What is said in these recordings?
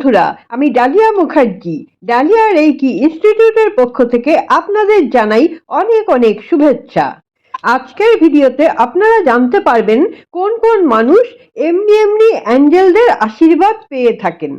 বন্ধুরা, আমি dahlia Mukherjee. Dahlia reiki ইনস্টিটিউটের পক্ষ থেকে আপনাদের জানাই অনেক অনেক শুভেচ্ছা। আজকের ভিডিওতে আপনারা জানতে পারবেন কোন কোন মানুষ এমনি এমনি অ্যাঞ্জেলদের আশীর্বাদ পেয়ে থাকেন।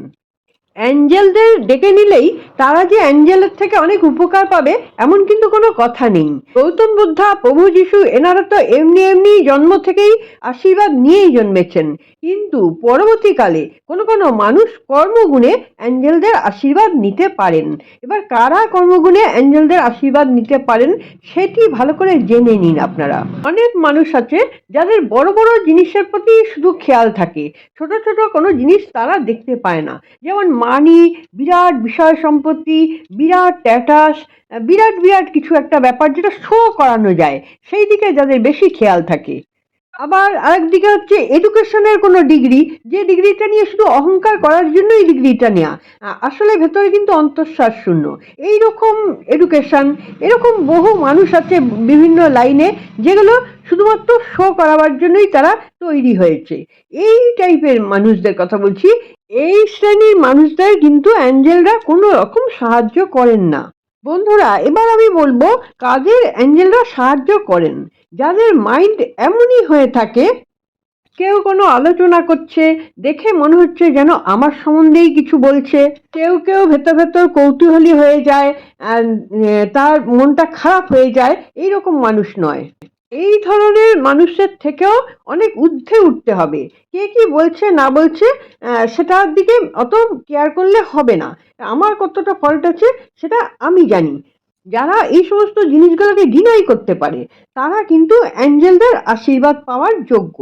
অ্যাঞ্জেলদের ডেকে নিলেই তারা যে অ্যাঞ্জেলের থেকে অনেক উপকার পাবে, এমন কিন্তু কোনো কথা নেই। গৌতম বুদ্ধা, প্রভু যিশু, এনারা তো এমনি এমনি জন্ম থেকেই আশীর্বাদ নিয়েই জন্মেছেন। কিন্তু পরবর্তীকালে কোনো কোনো মানুষ কর্মগুণে অ্যাঞ্জেলদের আশীর্বাদ নিতে পারেন। এবার কারা কর্মগুণে অ্যাঞ্জেলদের আশীর্বাদ নিতে পারেন, সেটি ভালো করে জেনে নিন আপনারা। অনেক মানুষ আছে যাদের বড় বড় জিনিসের প্রতি শুধু খেয়াল থাকে। ছোট ছোট কোনো জিনিস তারা দেখতে পায় না। যেমন মানি, বিরাট বিষয় সম্পত্তি, বিরাট ট্যাটাস বিরাট বিরাট কিছু একটা ব্যাপার যেটা শো করানো যায়। সেই দিকে যাদের বেশি খেয়াল থাকে। আবার আরেকদিকে হচ্ছে এডুকেশনের কোনো ডিগ্রি যে ডিগ্রিটা নিয়ে শুধু অহংকার করার জন্যই ডিগ্রিটা নেওয়া আসলে ভেতরে কিন্তু অন্তঃশ্বাস শূন্য। এই রকম এডুকেশন এরকম বহু মানুষ আছে বিভিন্ন লাইনে যেগুলো শুধুমাত্র শো করাবার জন্যই তারা তৈরি হয়েছে। এই টাইপের মানুষদের কথা বলছি, এই শ্রেণির মানুষদের কিন্তু অ্যাঞ্জেলরা কোনো রকম সাহায্য করেন না। বন্ধুরা, এবার আমি বলব কাজের অ্যাঞ্জেলরা সাহায্য করেন। যাদের মাইন্ড এমনই হয়ে থাকে, কেউ কোনো আলোচনা করছে, দেখে মনে হচ্ছে যেন আমার সম্বন্ধেই কিছু বলছে। কেউ কেউ ভেতর ভেতর কৌতূহলী হয়ে যায় তার মনটা খারাপ হয়ে যায়। এই রকম মানুষ নয়। এই ধরনের মানুষের থেকেও অনেক ঊর্ধ্বে উঠতে হবে। কে কি বলছে, না বলছে সেটার দিকে অত কেয়ার করলে হবে না। আমার কতটা ফল্ট আছে, সেটা আমি জানি। যারা এই সমস্ত জিনিসগুলোকে ডিনাই করতে পারে, তারা কিন্তু অ্যাঞ্জেলদের আশীর্বাদ পাওয়ার যোগ্য।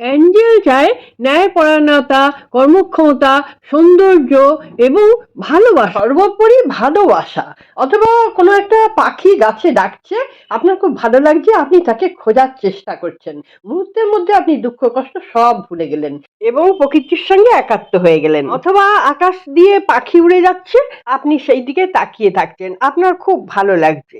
অ্যাঞ্জেল চায় ন্যায়পরায়ণতা, কর্মক্ষমতা, সৌন্দর্য এবং ভালোবাসা। সর্বোপরি ভালোবাসা। অথবা কোনো একটা পাখি গাছে ডাকছে, আপনার খুব ভালো লাগছে, আপনি তাকে খোঁজার চেষ্টা করছেন। মুহূর্তের মধ্যে আপনি দুঃখ, কষ্ট সব ভুলে গেলেন এবং প্রকৃতির সঙ্গে একাত্ম হয়ে গেলেন। অথবা আকাশ দিয়ে পাখি উড়ে যাচ্ছে, আপনি সেই দিকে তাকিয়ে থাকছেন। আপনার খুব ভালো লাগছে।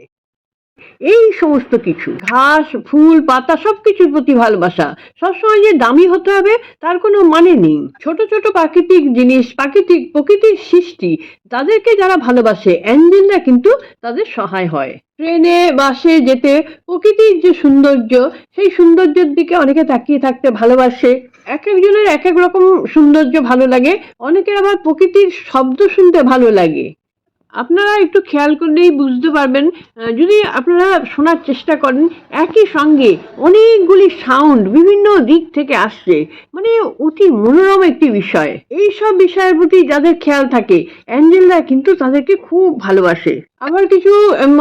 এই সমস্ত কিছু, ঘাস, ফুল, পাতা, সবকিছুর প্রতি ভালোবাসা। সবসময় যে দামি হতে হবে, তার কোনো মানে নেই। ছোট ছোট প্রাকৃতিক জিনিস, প্রাকৃতিক প্রকৃতির সৃষ্টি, তাদেরকে যারা ভালোবাসে, অ্যাঞ্জেলরা কিন্তু তাদের সহায় হয়। ট্রেনে, বাসে যেতে, প্রকৃতির যে সৌন্দর্য, সেই সৌন্দর্যের দিকে অনেকে তাকিয়ে থাকতে ভালোবাসে। এক একজনের এক এক রকম সৌন্দর্য ভালো লাগে, অনেকের আবার প্রকৃতির শব্দ শুনতে ভালো লাগে। আপনারা একটু খেয়াল করলেই বুঝতে পারবেন যদি আপনারা শোনার চেষ্টা করেন, একই সঙ্গে অনেকগুলি সাউন্ড বিভিন্ন দিক থেকে আসছে। মানে অতি মনোরম একটি বিষয়। এই সব বিষয়ের প্রতি যাদের খেয়াল থাকে, অ্যাঞ্জেলরা কিন্তু তাদেরকে খুব ভালোবাসে। আবার কিছু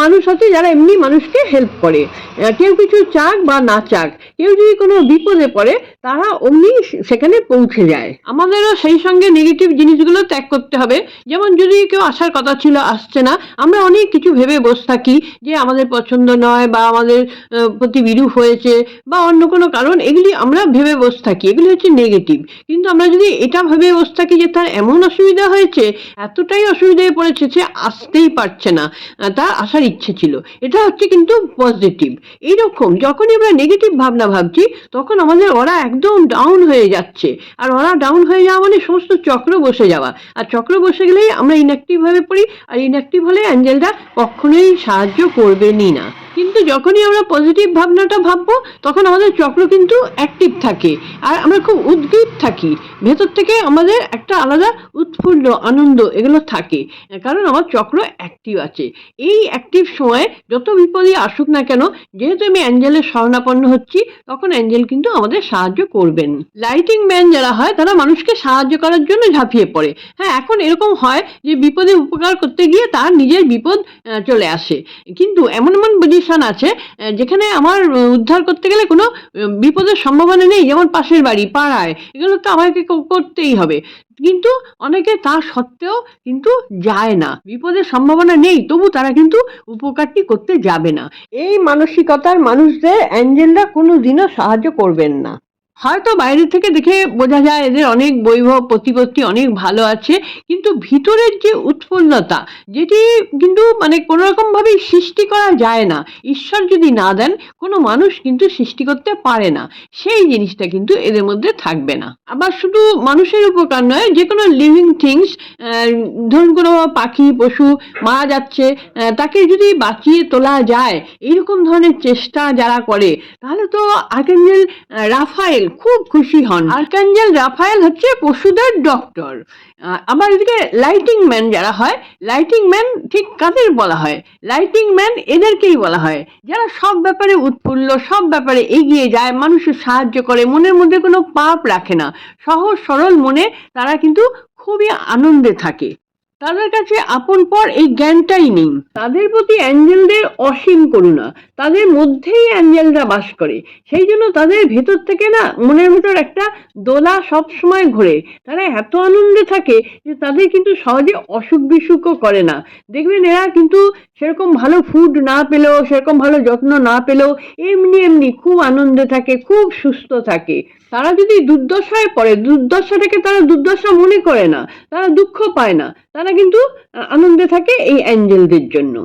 মানুষ আছে যারা এমনি মানুষকে হেল্প করে। কেউ কিছু চাক বা না চাক, কেউ যদি কোনো বিপদে পড়ে, তারা অমনি সেখানে পৌঁছে যায়। আমাদেরও সেই সঙ্গে নেগেটিভ জিনিসগুলো ত্যাগ করতে হবে। যেমন যদি কেউ আসার কথা ছিল, আসছে না, আমরা অনেক কিছু ভেবে বসে থাকি যে আমাদের পছন্দ নয় বা আমাদের প্রতি বিরূপ হয়েছে বা অন্য কোনো কারণ, এগুলি আমরা ভেবে বসে থাকি, এগুলি হচ্ছে নেগেটিভ কিন্তু আমরা যদি এটা ভেবে বসে থাকি যে তার এমন অসুবিধা হয়েছে, এতটাই অসুবিধায় পড়েছে সে আসতেই পারছে না। তার আসার ইচ্ছে ছিল। এটা হচ্ছে কিন্তু পজিটিভ এইরকম, যখনই আমরা নেগেটিভ ভাবনা ভাবছি, তখন আমাদের ওরা একদম ডাউন হয়ে যাচ্ছে। আর ওরা ডাউন হয়ে যাওয়া মানে সমস্ত চক্র বসে যাওয়া। আর চক্র বসে গেলেই আমরা ইনঅ্যাক্টিভ হয়ে পড়ি, আর ইনঅ্যাক্টিভ হলে অ্যাঞ্জেলটা কখনোই সাহায্য করবেনই না। কিন্তু যখনই আমরা পজিটিভ ভাবনাটা ভাববো, তখন আমাদের চক্র কিন্তু অ্যাক্টিভ থাকে। আর আমরা খুব উদ্গ্রীব থাকি। ভেতর থেকে আমাদের একটা আলাদা উৎফুল্ল আনন্দ এগুলো থাকে। কারণ আমার চক্র অ্যাক্টিভ আছে। এই অ্যাক্টিভ সময়ে যত বিপদই আসুক না কেন, যেহেতু আমি অ্যাঞ্জেলের শরণাপন্ন হচ্ছি, তখন অ্যাঞ্জেল কিন্তু আমাদের সাহায্য করবেন। লাইটিং ম্যান যারা হয়, তারা মানুষকে সাহায্য করার জন্য ঝাঁপিয়ে পড়ে। হ্যাঁ এখন এরকম হয় যে বিপদে উপকার করতে গিয়ে তার নিজের বিপদ চলে আসে। কিন্তু এমন এমন পজিশন আছে যেখানে আমার উদ্ধার করতে গেলে কোনো বিপদের সম্ভাবনা নেই, যেমন পাশের বাড়ি, পাড়ায়, এগুলো তো আমাকে করতেই হবে। কিন্তু অনেকে তা সত্ত্বেও কিন্তু যায় না, বিপদের সম্ভাবনা নেই, তবু তারা কিন্তু উপকারটি করতে যাবে না। এই মানসিকতার মানুষদের অ্যাঞ্জেলরা কোনো দিনও সাহায্য করবেন না। হয়তো বাইরে থেকে দেখে বোঝা যায় এদের অনেক বৈভব প্রতিপত্তি অনেক ভালো আছে, কিন্তু ভিতরের যে উৎপন্নতা যেটি কিন্তু মানে কোনো রকমভাবেই সৃষ্টি করা যায় না। ঈশ্বর যদি না দেন, কোনো মানুষ কিন্তু সৃষ্টি করতে পারে না। সেই জিনিসটা কিন্তু এদের মধ্যে থাকবে না। আবার শুধু মানুষের উপকার নয় যে কোনো লিভিং থিংস ধরুন কোনো পাখি, পশু মারা যাচ্ছে তাকে যদি বাঁচিয়ে তোলা যায় এইরকম ধরনের চেষ্টা যারা করে, তাহলে তো আর্কাঞ্জেল রাফায়েল খুব খুশি হন। আর্কাঞ্জেল রাফায়েল হচ্ছে পশুদের ডক্টর। আবার এদিকে লাইটিং ম্যান যারা হয়, লাইটিং ম্যান ঠিক কাদের বলা হয়? লাইটিং ম্যান এদেরকেই বলা হয়। যারা সব ব্যাপারে উৎফুল্ল, সব ব্যাপারে এগিয়ে যায়, মানুষের সাহায্য করে, মনের মধ্যে কোনো পাপ রাখে না। সহজ, সরল মনে তারা কিন্তু খুবই আনন্দে থাকে। তাদের কাছে আপন পর এই জ্ঞানটাই নেই। তাদের প্রতি অ্যাঞ্জেলদের অসীম করুণা, তাদের মধ্যেই অ্যাঞ্জেলরা বাস করে। সেই জন্য তাদের ভেতর থেকে না মনের ভেতর একটা দোলা সব সময় ঘোরে। তারা এত আনন্দে থাকে যে তাদের কিন্তু সহজে অসুখ বিসুখও করে না। দেখবেন এরা কিন্তু সেরকম ভালো ফুড না পেলেও, সেরকম ভালো যত্ন না পেলেও এমনি এমনি খুব আনন্দে থাকে, খুব সুস্থ থাকে। তারা যদি দুর্দশায় পড়ে দুর্দশাটাকে তারা দুর্দশা মনে করে না, তারা দুঃখ পায় না, তারা কিন্তু আনন্দে থাকে এই অ্যাঞ্জেলদের জন্য।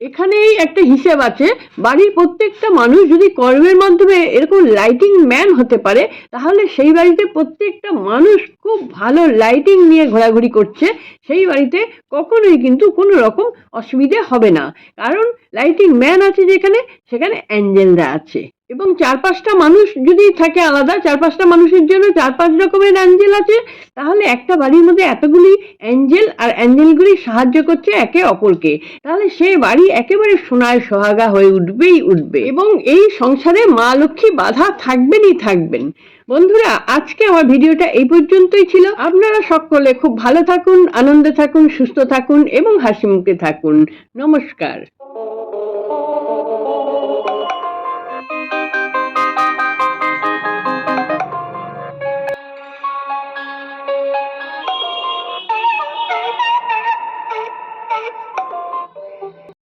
এখানেই একটা হিসেব আছে, বাড়ির প্রত্যেকটা মানুষ যদি কর্মের মাধ্যমে এরকম লাইটিং ম্যান হতে পারে, তাহলে সেই বাড়িতে প্রত্যেকটা মানুষ খুব ভালো লাইটিং নিয়ে ঘোরাঘুরি করছে, সেই বাড়িতে কখনোই কিন্তু কোনো রকম অসুবিধে হবে না। কারণ লাইটিং ম্যান আছে যেখানে, সেখানে অ্যাঞ্জেলরা আছে। এবং চার পাঁচটা মানুষ যদি থাকে আলাদা চার পাঁচটা মানুষের জন্য চার পাঁচ রকমের অ্যাঞ্জেল আছে, তাহলে একটা বাড়ির মধ্যে এতগুলি অ্যাঞ্জেল আর অ্যাঞ্জেলগুলি সাহায্য করছে একে অপরকে। তাহলে সে বাড়ি একেবারে সোনায় সোহাগা হয়ে উঠবেই উঠবে এবং এই সংসারে মা লক্ষ্মী বাধা থাকবেনই থাকবেন। বন্ধুরা, আজকে আমার ভিডিওটা এই পর্যন্তই ছিল। আপনারা সকলে খুব ভালো থাকুন, আনন্দে থাকুন, সুস্থ থাকুন এবং হাসি মুখে থাকুন। নমস্কার।